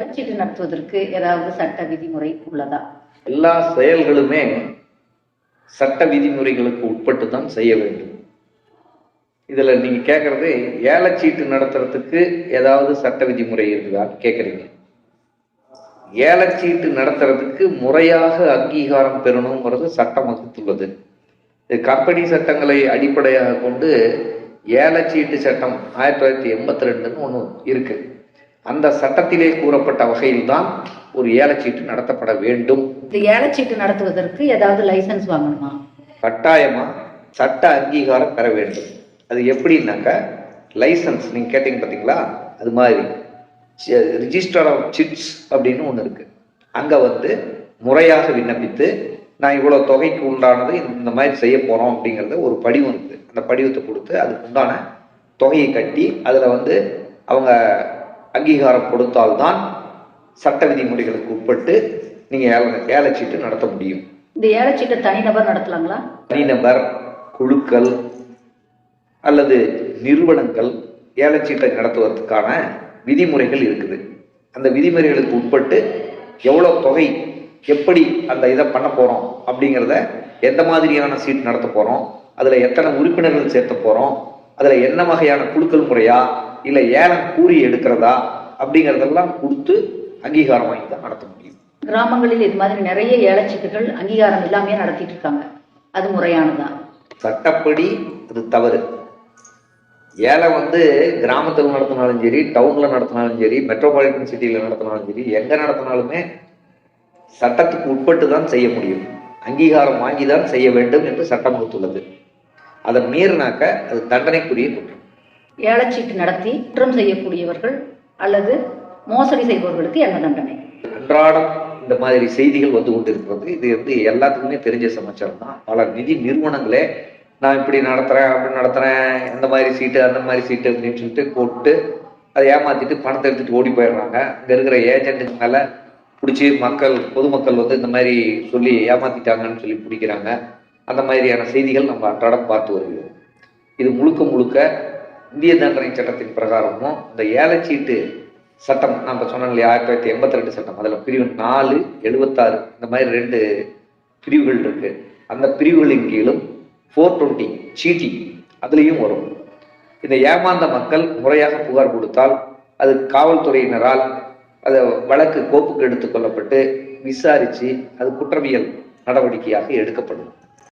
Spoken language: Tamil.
ஏலச்சீட்டு நடத்துவதற்கு ஏதாவது சட்ட விதிமுறை உள்ளதா? எல்லா செயல்களுமே சட்ட விதிமுறைகளுக்கு உட்பட்டு தான் செய்ய வேண்டும். இதுல நீங்க கேட்குறது ஏலச்சீட்டு நடத்துறதுக்கு ஏதாவது சட்ட விதிமுறை இருக்குதான்னு கேட்குறீங்க ஏலச்சீட்டு நடத்துறதுக்கு முறையாக அங்கீகாரம் பெறணுங்கிறது சட்டம் வகுத்துள்ளது. இது கம்பெனி சட்டங்களை அடிப்படையாக கொண்டு ஏலச்சீட்டு சட்டம் ஆயிரத்தி தொள்ளாயிரத்தி எண்பத்தி ரெண்டுன்னு ஒன்று இருக்கு. அந்த சட்டத்திலே கூறப்பட்ட வகையில்தான் ஒரு ஏலச்சீட்டு நடத்தப்பட வேண்டும். இந்த ஏலச்சீட்டு நடத்துவதற்கு ஏதாவது லைசன்ஸ் வாங்கணுமா? கட்டாயமா சட்ட அங்கீகாரம் பெற வேண்டும். அது எப்படின்னாக்க லைசன்ஸ் நீங்க கேட்டீங்க பார்த்தீங்களா அது மாதிரி. ரிஜிஸ்டர் ஆஃப் சிட்ஸ் அப்படின்னு ஒன்று இருக்கு. அங்க வந்து முறையாக விண்ணப்பித்து நான் இவ்வளோ தொகைக்கு உண்டானது இந்த மாதிரி செய்ய போறோம் அப்படிங்கிறத ஒரு படிவம் இருக்குது அந்த படிவத்தை கொடுத்து அதுக்கு உண்டான தொகையை கட்டி அதில் வந்து அவங்க அங்கீகாரம் கொடுத்தால்தான் சட்ட விதிமுறைகளுக்கு உட்பட்டு நீங்கள் ஏல ஏலச்சீட்டு நடத்த முடியும். இந்த ஏலச்சீட்டை தனிநபர் நடத்தலாங்களா? தனிநபர் குழுக்கள் அல்லது நிறுவனங்கள் ஏலச்சீட்டை நடத்துவதற்கான விதிமுறைகள் இருக்குது. அந்த விதிமுறைகளுக்கு உட்பட்டு எவ்வளோ தொகை எப்படி அந்த இதை பண்ண போகிறோம் அப்படிங்கிறத எந்த மாதிரியான சீட் நடத்த போகிறோம் அதில் எத்தனை உறுப்பினர்கள் சேர்த்த போகிறோம் அதில் என்ன வகையான குழுக்கள் முறையா இல்லை ஏலம் கூறி எடுக்கிறதா அப்படிங்கிறதெல்லாம் கொடுத்து அங்கீகாரம் வாங்கி தான் நடத்த முடியும். கிராமங்களில் இது மாதிரி நிறைய ஏலச்சீட்டுகள் அங்கீகாரம் இல்லாமையே நடத்திட்டு இருக்காங்க. அது முறையானதா? சட்டப்படி அது தவறு. ஏலம் வந்து கிராமத்தில் நடத்தினாலும் சரி டவுன்ல நடத்தினாலும் சரி மெட்ரோபாலிட்டன் சிட்டியில் நடத்தினாலும் சரி எங்க நடத்தினாலுமே சட்டத்துக்கு உட்பட்டு தான் செய்ய முடியும். அங்கீகாரம் வாங்கி தான் செய்ய வேண்டும் என்று சட்டம் வகுத்துள்ளது அதை மீறினாக்க அது தண்டனைக்குரிய குற்றம். ஏலச்சீட்டு நடத்தி குற்றம் செய்யக்கூடியவர்கள் அல்லது மோசடி செய்பவர்களுக்கு என்ன தண்டனை? அன்றாடம் இந்த மாதிரி செய்திகள் வந்து கொண்டிருக்கிறது. இது வந்து எல்லாத்துக்குமே தெரிஞ்ச சமாச்சாரம் தான் பல நிதி நிறுவனங்களே நான் இப்படி நடத்துறேன் அப்படி நடத்துறேன் இந்த மாதிரி சீட்டு அந்த மாதிரி சீட்டு அப்படின்னு சொல்லிட்டு போட்டு அதை ஏமாத்திட்டு பணத்தை எடுத்துட்டு ஓடி போயிடுறாங்க. இங்க இருக்கிற ஏஜென்ட்டுக்கு மேல பிடிச்சி மக்கள் பொதுமக்கள் வந்து இந்த மாதிரி சொல்லி ஏமாத்திட்டாங்கன்னு சொல்லி பிடிக்கிறாங்க. அந்த மாதிரியான செய்திகள் நம்ம அன்றாடம் பார்த்து வருகிறோம். இது முழுக்க முழுக்க இந்திய தண்டனை சட்டத்தின் பிரகாரமும் இந்த ஏலச்சீட்டு சட்டம் நம்ம சொன்னோம் இல்லையா ஆயிரத்தி தொள்ளாயிரத்தி எண்பத்தி ரெண்டு சட்டம் அதில் பிரிவு நாலு எழுபத்தாறு இந்த மாதிரி ரெண்டு பிரிவுகள் இருக்கு. அந்த பிரிவுகளின் கீழும் ஃபோர் டுவெண்ட்டி சீட்டி அதுலேயும் வரும். இந்த ஏமாந்த மக்கள் முறையாக புகார் கொடுத்தால் அது காவல்துறையினரால் அது வழக்கு கோப்புக்கு எடுத்துக்கொள்ளப்பட்டு விசாரித்து அது குற்றவியல் நடவடிக்கையாக எடுக்கப்படும்.